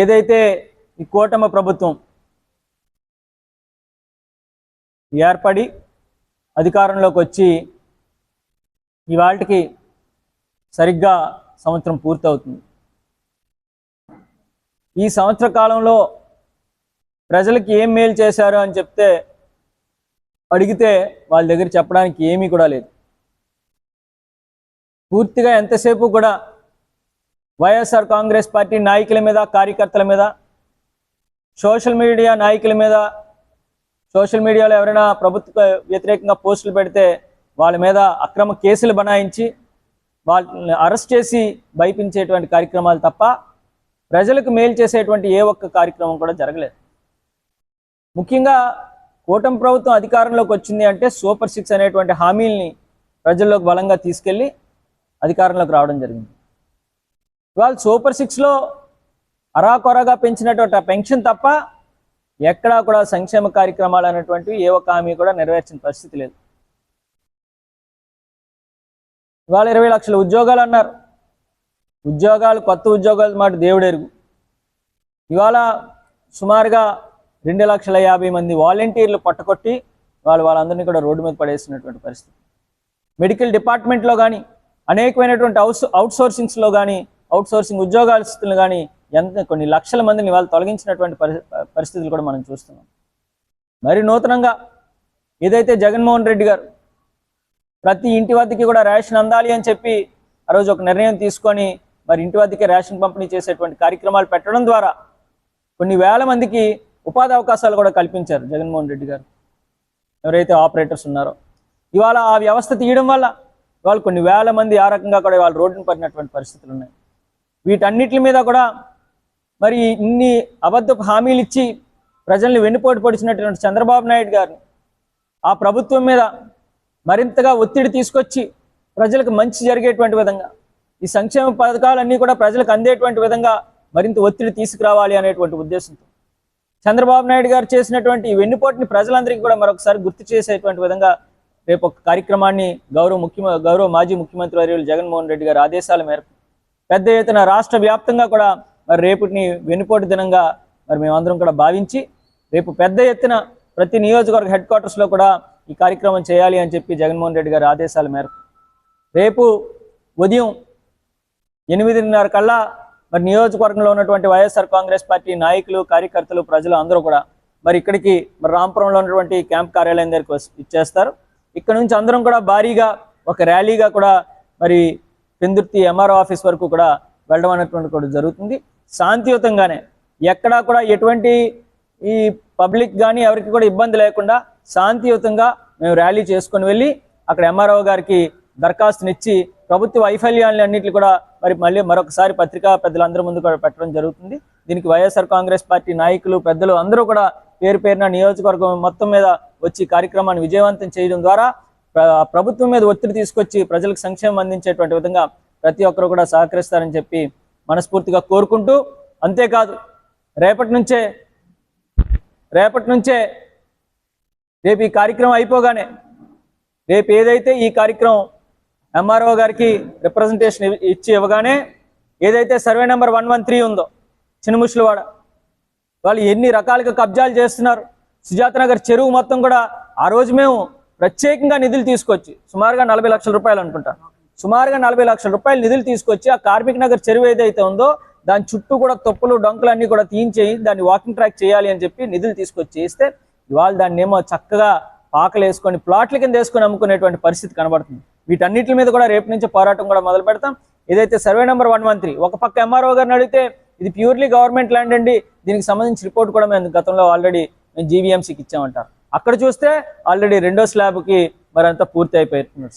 ఏదైతే ఈ కూటమి ప్రభుత్వం ఏర్పడి అధికారంలోకి వచ్చి ఇవాళకి సరిగ్గా సంవత్సరం పూర్తవుతుంది. ఈ సంవత్సర కాలంలో ప్రజలకి ఏం మేలు చేశారు అని చెప్తే అడిగితే వాళ్ళ దగ్గర చెప్పడానికి ఏమీ కూడా లేదు. పూర్తిగా ఎంతసేపు కూడా వైఎస్ఆర్ కాంగ్రెస్ పార్టీ నాయకుల మీద కార్యకర్తల మీద సోషల్ మీడియా నాయకుల మీద సోషల్ మీడియాలో ఎవరైనా ప్రభుత్వ వ్యతిరేకంగా పోస్టులు పెడితే వాళ్ళ మీద అక్రమ కేసులు బనాయించి వాళ్ళని అరెస్ట్ చేసి భయపించేటువంటి కార్యక్రమాలు తప్ప ప్రజలకు మేలు చేసేటువంటి ఏ ఒక్క కార్యక్రమం కూడా జరగలేదు. ముఖ్యంగా కూటమి ప్రభుత్వం అధికారంలోకి వచ్చింది అంటే సూపర్ సిక్స్ అనేటువంటి హామీల్ని ప్రజల్లోకి బలంగా తీసుకెళ్ళి అధికారంలోకి రావడం జరిగింది. ఇవాళ సూపర్ సిక్స్లో అరాకొరగా పెంచినటువంటి ఆ పెన్షన్ తప్ప ఎక్కడా కూడా సంక్షేమ కార్యక్రమాలు అనేటువంటివి ఏ ఒక్క హామీ కూడా నెరవేర్చిన పరిస్థితి లేదు. ఇవాళ ఇరవై లక్షల ఉద్యోగాలు అన్నారు. ఉద్యోగాలు కొత్త ఉద్యోగాలు మాట దేవుడెరుగు. ఇవాళ సుమారుగా రెండు లక్షల యాభై మంది వాలంటీర్లు పట్టకొట్టి వాళ్ళు వాళ్ళందరినీ కూడా రోడ్డు మీద పడేసినటువంటి పరిస్థితి. మెడికల్ డిపార్ట్మెంట్లో కానీ అనేకమైనటువంటి అవుట్ అవుట్ సోర్సింగ్స్లో కానీ అవుట్ సోర్సింగ్ కానీ ఎంత కొన్ని లక్షల మందిని వాళ్ళు తొలగించినటువంటి పరిస్థితులు కూడా మనం చూస్తున్నాం. మరి నూతనంగా ఏదైతే జగన్మోహన్ రెడ్డి గారు ప్రతి ఇంటి వద్దకి కూడా రేషన్ అందాలి అని చెప్పి ఆ రోజు ఒక నిర్ణయం తీసుకొని మరి ఇంటి వద్దకే రేషన్ పంపిణీ చేసేటువంటి కార్యక్రమాలు పెట్టడం ద్వారా కొన్ని వేల మందికి ఉపాధి అవకాశాలు కూడా కల్పించారు జగన్మోహన్ రెడ్డి గారు. ఎవరైతే ఆపరేటర్స్ ఉన్నారో. ఇవాళ ఆ వ్యవస్థ తీయడం వల్ల ఇవాళ కొన్ని వేల మంది ఆ రకంగా కూడా ఇవాళ రోడ్డును పడినటువంటి పరిస్థితులు ఉన్నాయి. వీటన్నిటి మీద కూడా మరి ఇన్ని అబద్ధపు హామీలు ఇచ్చి ప్రజల్ని వెన్నుపోటు పొడిచినటువంటి చంద్రబాబు నాయుడు గారిని ఆ ప్రభుత్వం మీద మరింతగా ఒత్తిడి తీసుకొచ్చి ప్రజలకు మంచి జరిగేటువంటి విధంగా ఈ సంక్షేమ పథకాలన్నీ కూడా ప్రజలకు అందేటువంటి విధంగా మరింత ఒత్తిడి తీసుకురావాలి అనేటువంటి ఉద్దేశంతో చంద్రబాబు నాయుడు గారు చేసినటువంటి ఈ వెన్నుపోటుని ప్రజలందరికీ కూడా మరొకసారి గుర్తు చేసేటువంటి విధంగా రేపు ఒక కార్యక్రమాన్ని గౌరవ ముఖ్య గౌరవ మాజీ ముఖ్యమంత్రి వర్యులు జగన్మోహన్ రెడ్డి గారి ఆదేశాల మేరకు పెద్ద ఎత్తున రాష్ట్ర వ్యాప్తంగా కూడా మరి రేపుని వెనుపోటు దినంగా మరి మేమందరం కూడా భావించి రేపు పెద్ద ఎత్తున ప్రతి నియోజకవర్గ హెడ్ క్వార్టర్స్లో కూడా ఈ కార్యక్రమం చేయాలి అని చెప్పి జగన్మోహన్ రెడ్డి గారి ఆదేశాల మేరకు. రేపు ఉదయం ఎనిమిదిన్నర కల్లా మరి నియోజకవర్గంలో ఉన్నటువంటి వైఎస్ఆర్ కాంగ్రెస్ పార్టీ నాయకులు కార్యకర్తలు ప్రజలు అందరూ కూడా మరి ఇక్కడికి మరి రాంపురంలో ఉన్నటువంటి క్యాంప్ కార్యాలయం దగ్గరికి ఇచ్చేస్తారు. ఇక్కడ నుంచి అందరం కూడా భారీగా ఒక ర్యాలీగా కూడా మరి పెందుర్తి ఎంఆర్ఓ ఆఫీస్ వరకు కూడా వెళ్ళడం అనేటువంటి కూడా జరుగుతుంది. శాంతియుతంగానే ఎక్కడా కూడా ఎటువంటి ఈ పబ్లిక్ కానీ ఎవరికి కూడా ఇబ్బంది లేకుండా శాంతియుతంగా మేము ర్యాలీ చేసుకొని వెళ్ళి అక్కడ ఎంఆర్ఓ గారికి దరఖాస్తునిచ్చి ప్రభుత్వ వైఫల్యాలని అన్నింటినీ కూడా మరి మళ్ళీ మరొకసారి పత్రికా పెద్దలందరి ముందు కూడా పెట్టడం జరుగుతుంది. దీనికి వైఎస్ఆర్ కాంగ్రెస్ పార్టీ నాయకులు పెద్దలు అందరూ కూడా పేరు పేరున నియోజకవర్గం మొత్తం మీద వచ్చి కార్యక్రమాన్ని విజయవంతం చేయడం ద్వారా ప్రభుత్వం మీద ఒత్తిడి తీసుకొచ్చి ప్రజలకు సంక్షేమం అందించేటువంటి విధంగా ప్రతి ఒక్కరు కూడా సహకరిస్తారని చెప్పి మనస్ఫూర్తిగా కోరుకుంటూ అంతేకాదు రేపటి నుంచే రేపటి నుంచే రేపు ఈ కార్యక్రమం అయిపోగానే రేపు ఏదైతే ఈ కార్యక్రమం ఎంఆర్ఓ గారికి రిప్రజెంటేషన్ ఇచ్చి ఇవ్వగానే ఏదైతే survey number one one three ఉందో చిన్నముషులవాడ వాళ్ళు ఎన్ని రకాలుగా కబ్జాలు చేస్తున్నారు. సుజాత నగర్ చెరువు మొత్తం కూడా ఆ రోజు మేము ప్రత్యేకంగా నిధులు తీసుకొచ్చి సుమారుగా నలభై లక్షల రూపాయలు అనుకుంటా. సుమారుగా నలభై లక్షల రూపాయలు నిధులు తీసుకొచ్చి ఆ కార్మిక నగర్ చెరువు ఏదైతే ఉందో దాని చుట్టూ కూడా తొప్పులు డొంకలు అన్ని కూడా తీయించేయి దాన్ని వాకింగ్ ట్రాక్ చేయాలి అని చెప్పి నిధులు తీసుకొచ్చి చేస్తే ఇవాళ దాన్ని ఏమో చక్కగా పాకలు వేసుకొని ప్లాట్ల కింద వేసుకొని అమ్ముకునేటువంటి పరిస్థితి కనబడుతుంది. వీటన్నిటి మీద కూడా రేపు నుంచి పోరాటం కూడా మొదలు పెడతాం. ఏదైతే survey number one one three ఒక పక్క ఎంఆర్ఓ గారిని అడిగితే ఇది ప్యూర్లీ గవర్నమెంట్ ల్యాండ్ అండి దీనికి సంబంధించి రిపోర్ట్ కూడా మేము గతంలో ఆల్రెడీ మేము జీవీఎంసీకి ఇచ్చామంటారు. అక్కడ చూస్తే ఆల్రెడీ రెండో స్లాబ్కి మరంతా పూర్తి అయిపోయినట్టు